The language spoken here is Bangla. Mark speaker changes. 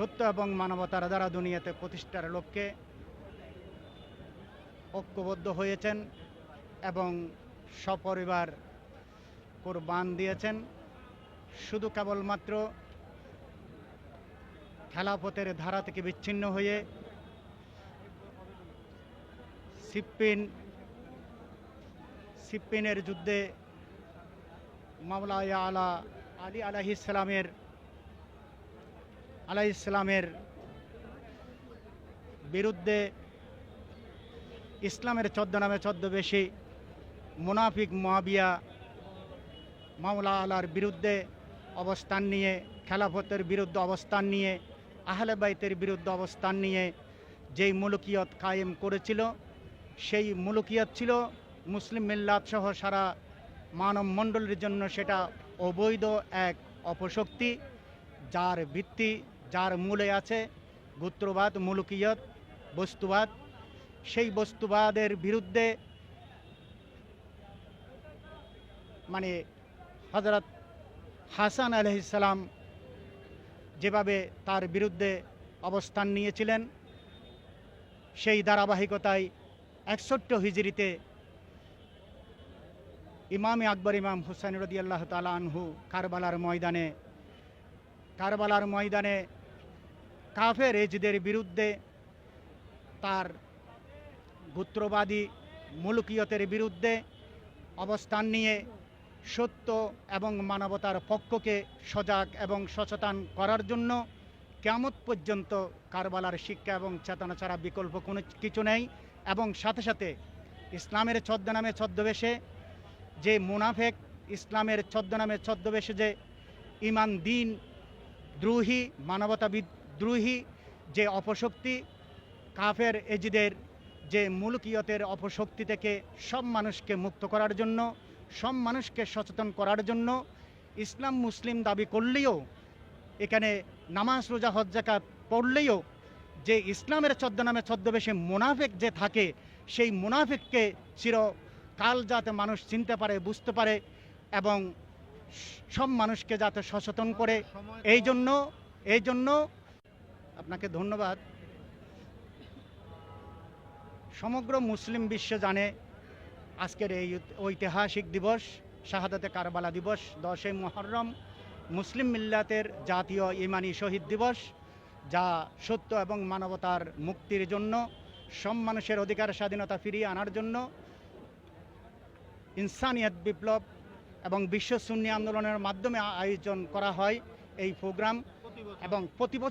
Speaker 1: সত্য এবং মানবতার দ্বারা দুনিয়াতে প্রতিষ্ঠার লক্ষ্যে ঐক্যবদ্ধ হয়েছেন এবং সপরিবার কোরবান দিয়েছেন। শুধু কেবলমাত্র খেলাপথের ধারা থেকে বিচ্ছিন্ন হয়ে সিপ্পিন, সিপ্পিনের যুদ্ধে মামলায়া আলা আলী আলাহি ইসলামের আলাহ ইসলামের বিরুদ্ধে ইসলামের ছদ্মনামে ছদ্মবেশী মুনাফিক মহাবিয়া মামলা আলার বিরুদ্ধে অবস্থান নিয়ে, খেলাফতের বিরুদ্ধে অবস্থান নিয়ে, আহলে বাইতের বিরুদ্ধে অবস্থান নিয়ে যেই মুলুকিয়ত কায়েম করেছিল, সেই মুলুকিয়ত ছিল মুসলিম মিল্লাত সহ সারা মানব মণ্ডলীর জন্য সেটা অবৈধ এক অপশক্তি, যার ভিত্তি যার মূলে আছে গোত্রবাদ, মুলুকিয়ত, বস্তুবাদ। সেই বস্তুবাদের বিরুদ্ধে মানে হজরত হাসান আলহিসাল্লাম যেভাবে তার বিরুদ্ধে অবস্থান নিয়েছিলেন, সেই ধারাবাহিকতায় একষট্টি হিজড়িতে ইমামে আকবর, ইমাম হুসাইন রদি আল্লাহ তালা আনহু কারবালার ময়দানে কারবালার ময়দানে কাফের এজদের বিরুদ্ধে তার গোত্রবাদী মুলুকিয়তের বিরুদ্ধে অবস্থান নিয়ে সত্য এবং মানবতার পক্ষকে সজাগ এবং সচেতন করার জন্য কেমত পর্যন্ত কারবালার শিক্ষা এবং চেতনা ছাড়া বিকল্প কোনো কিছু নেই এবং সাথে সাথে ইসলামের ছদ্মনামে ছদ্মবেশে যে মুনাফেক, ইসলামের ছদ্মনামে ছদ্মবেশে যে ইমান, দিন, দ্রোহী মানবতা বিদ্রোহী যে অপশক্তি কাফের এজিদের যে মুলকিয়তের অপশক্তি থেকে সব মানুষকে মুক্ত করার জন্য সব মানুষকে সচেতন করার জন্য ইসলাম মুসলিম দাবি করলেও এখানে নামাজ রোজা হজ্জাকাত পড়লেও যে ইসলামের ছদ্মনামে ছদ্মবেশে মুনাফেক যে থাকে সেই মুনাফেককে চিরকাল যাতে মানুষ চিনতে পারে বুঝতে পারে এবং সব মানুষকে যাতে সচেতন করে। এই জন্য এই জন্য আপনাকে ধন্যবাদ। সমগ্র মুসলিম বিশ্ব জানে আজকের এই ঐতিহাসিক দিবস, শাহাদাতে কারবালা দিবস, দশই মহরম মুসলিম মিল্লাতের জাতীয় ইমানি শহীদ দিবস, যা সত্য এবং মানবতার মুক্তির জন্য, সব মানুষের অধিকার, স্বাধীনতা ফিরিয়ে আনার জন্য ইনসানিয়ত বিপ্লব এবং বিশ্ব সুন্নি আন্দোলনের মাধ্যমে আয়োজন করা হয় এই প্রোগ্রাম এবং প্রতি